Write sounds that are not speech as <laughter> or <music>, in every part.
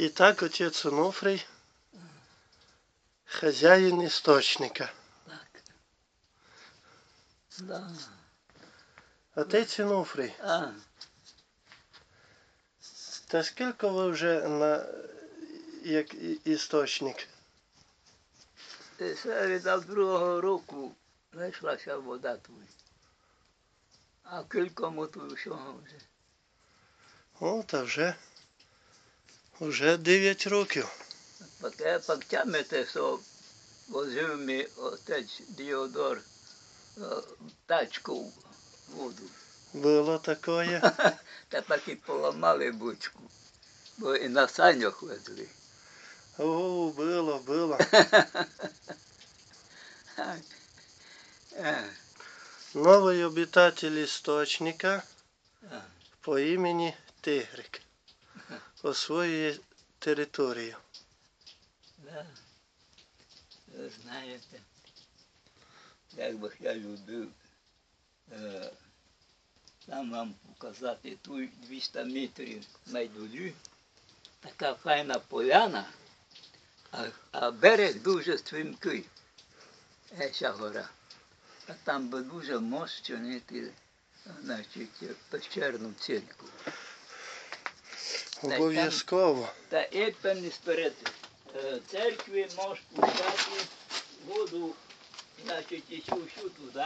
І так отець Онуфрій, хазяїн істочника. Так. Да. Отець Онуфрій, А, та скільки ви вже на як істочник? це від другого року знайшлася вода тут. А кількому тут всього вже. О, та вже, вже 9 років. Поки пам'ятаєте, що возив мій отець Діодор е, тачку в воду. Було таке. <laughs> Тепер і поламали бучку, бо і на санях везли. О, було, було. Новий обітатель істочника по імені Тигрик освоює територію. Да. Ви знаєте, як би я любив е, там вам показати ту 200 метрів майдулі, така файна поляна, а, а берег дуже стрімкий. Ця гора. А там би дуже мост чинити, значить, пещерну церкву. Обов'язково. Та і певні сперед е, церкви можеш пускати воду, значить, і всю, туди.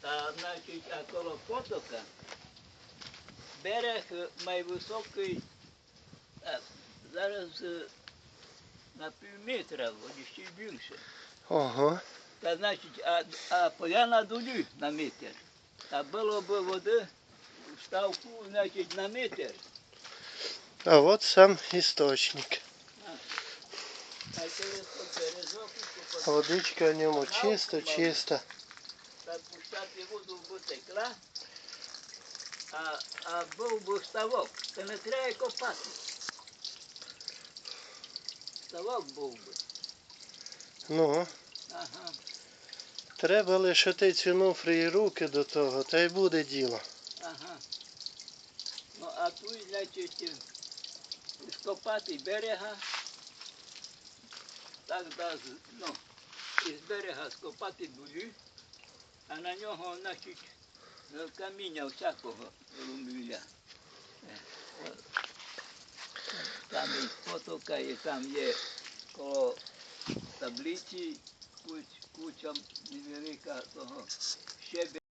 Та, значить, а коло потока берег е, має високий, е, зараз е, на пів метра, воді ще більше. Ого. Та, значить, а, а поляна долі на метр. А було б води в ставку, значить, на метр. А от сам березок, Водичка в ньому чиста. та пускати воду в текла, а, був би ставок, то не треба копати. Ставок був би. Ну, Ага. треба лише ціну фрії руки до того, та й буде діло. Ага. Ну, а тут, значить, скопати берега, так, да, ну, із берега скопати дулі, а на нього, значить, каміння всякого руміля. Е. Там і потока, і там є коло таблиці, куч, куча невелика того щебня.